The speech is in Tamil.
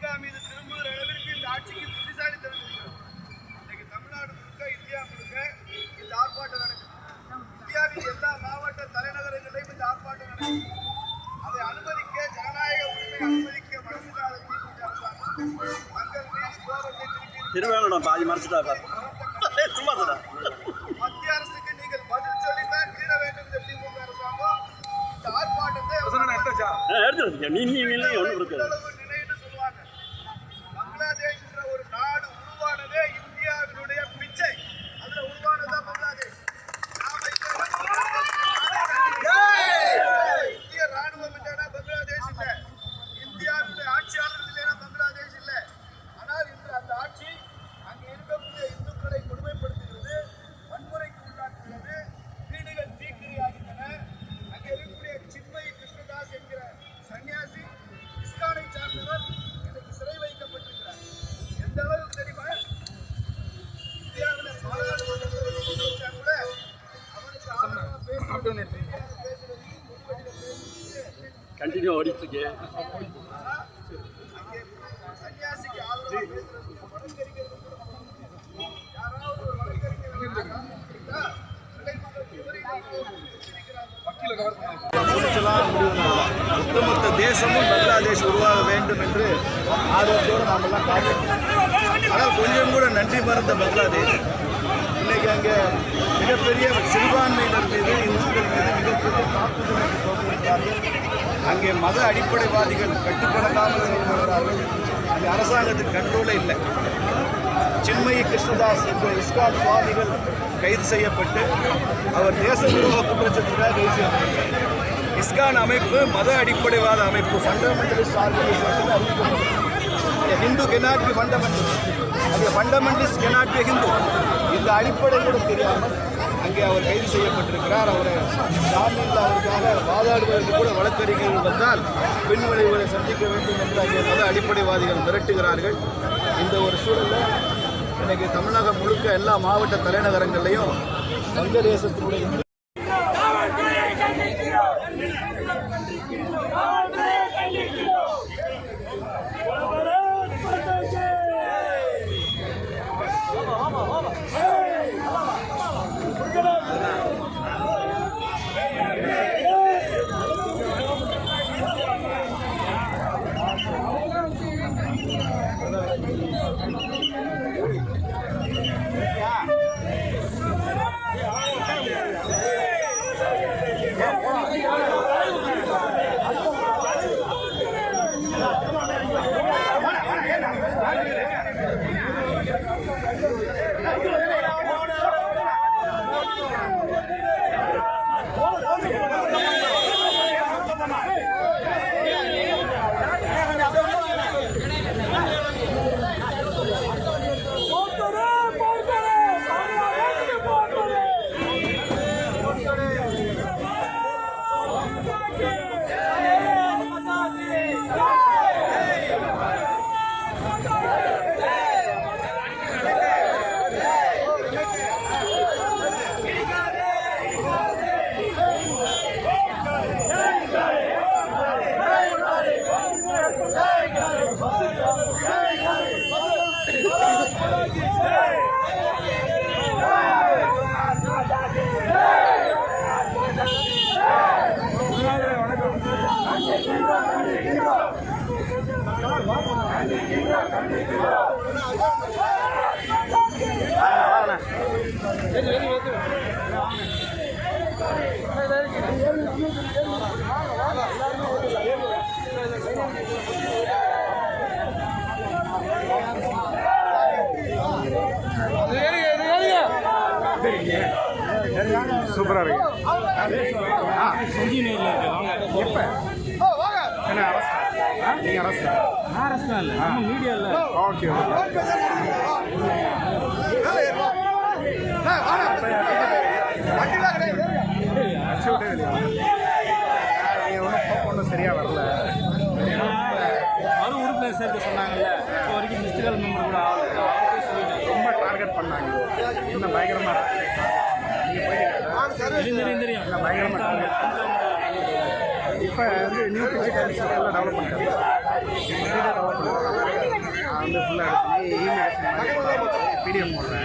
திமுக மீது திரும்புகிற அளவிற்கு இந்த ஆட்சிக்கு புத்திசாலித்தனம் இருக்கிறது இன்னைக்கு தமிழ்நாடு முழுக்க இந்தியா முழுக்க இந்த ஆர்ப்பாட்டம் நடக்குது. இந்தியாவின் எல்லா மாவட்ட தலைநகரங்களிலும் இந்த ஆர்ப்பாட்டம் நடக்குது. அதை அனுமதிக்க ஜனநாயக உரிமை அனுமதிக்க மனசில்லாத திமுக அரசாங்கம் மக்கள் மீது கோபத்தை திருப்பி பாதி மறைச்சிட்டாப்பா சும்மா மத்திய அரசுக்கு நீங்கள் பதில் சொல்லித்தான் தீர வேண்டும் இந்த திமுக அரசாங்கம். இந்த ஆர்ப்பாட்டத்தை எடுத்துருங்க நீ நீ இல்லை ஒன்றும் இருக்காது. இந்தியாவினுடைய வழக்கறிஞர் இருந்தா, விடைமகன் விவரிகள் ஒட்டுமொத்த தேசமும் பங்களாதேஷ் உருவாக வேண்டும் என்று ஆர்வத்தோடு நாம் எல்லாம் காத்திருக்கிறோம் ஆனால் கொஞ்சம் கூட நன்றி மறந்த பங்களாதேஷ். இன்னைக்கு அங்கே மிகப்பெரிய சிறுபான்மையினர் மீது இந்துக்கள் மீது மிகப்பெரிய தாக்குதலை. தோற்றுவித்தார்கள் அங்கே மத அடிப்படைவாதிகள் கட்டுப்படலாமல் வருகிறார்கள் அங்கே அரசாங்கத்துக்கு கண்ட்ரோலே இல்லை. சின்மயி கிருஷ்ணதாஸ் என்ற இஸ்கான் சுவாமிகள் கைது செய்யப்பட்டு அவர் தேச துரோக குற்றச்சாட்டுக்காக கைது செய்யப்பட்டார். இஸ்கான் அமைப்பு மத அடிப்படைவாத அமைப்பு ஃபண்டமெண்டலிஸ்ட் ஆர்கனைசேஷன் அறிவிக்கப்பட்டது. ஹிந்து கெனாட் பி ஃபண்டமெண்டலிஸ்ட் அது ஃபண்டமெண்டலிஸ்ட் கெனாட் பி ஹிந்து. இந்த அடிப்படை கூட தெரியாமல் அங்கே அவர் கைது செய்யப்பட்டிருக்கிறார். அவரை ஜாமீனில் அவருக்காக வாதாடுவதற்கு கூட வழக்கறிஞர்கள் வந்தால் பின் விளைவுகளை சந்திக்க வேண்டும் என்று அங்கே மத அடிப்படைவாதிகள் மிரட்டுகிறார்கள். இந்த ஒரு சூழலில் இன்றைக்கி தமிழகம் முழுக்க எல்லா மாவட்ட தலைநகரங்கள்லையும் வங்கதேசத்தினுடைய Yeah. இந்து சூப்பரா இருக்கு. சஞ்சீவ் நேரில் இருக்கு வாங்க. எப்போ? என்ன அரசு நீங்கள் அரசு நான் அரசு இல்லை. நம்ம மீடியா இல்லை. ஓகே ஒன்றும் சரியாக வரல மறு உறுப்பினர் சேர்க்க சொன்னாங்கல்ல. இப்போ வரைக்கும் மிஸ்டர் மெம்பர் கூட ரொம்ப டார்கெட் பண்ணாங்க. இன்னும் பயங்கரமாக தெரியும் தெரியும் பயங்கரமாக இப்போ வந்து நியூ டிஜிட்டல் எல்லாம் டெவலப் பண்ணிட்டாங்க டெவலப் பண்ணுறாங்க வந்து ஃபுல்லாக எடுத்து இமெயில் போடுறேன்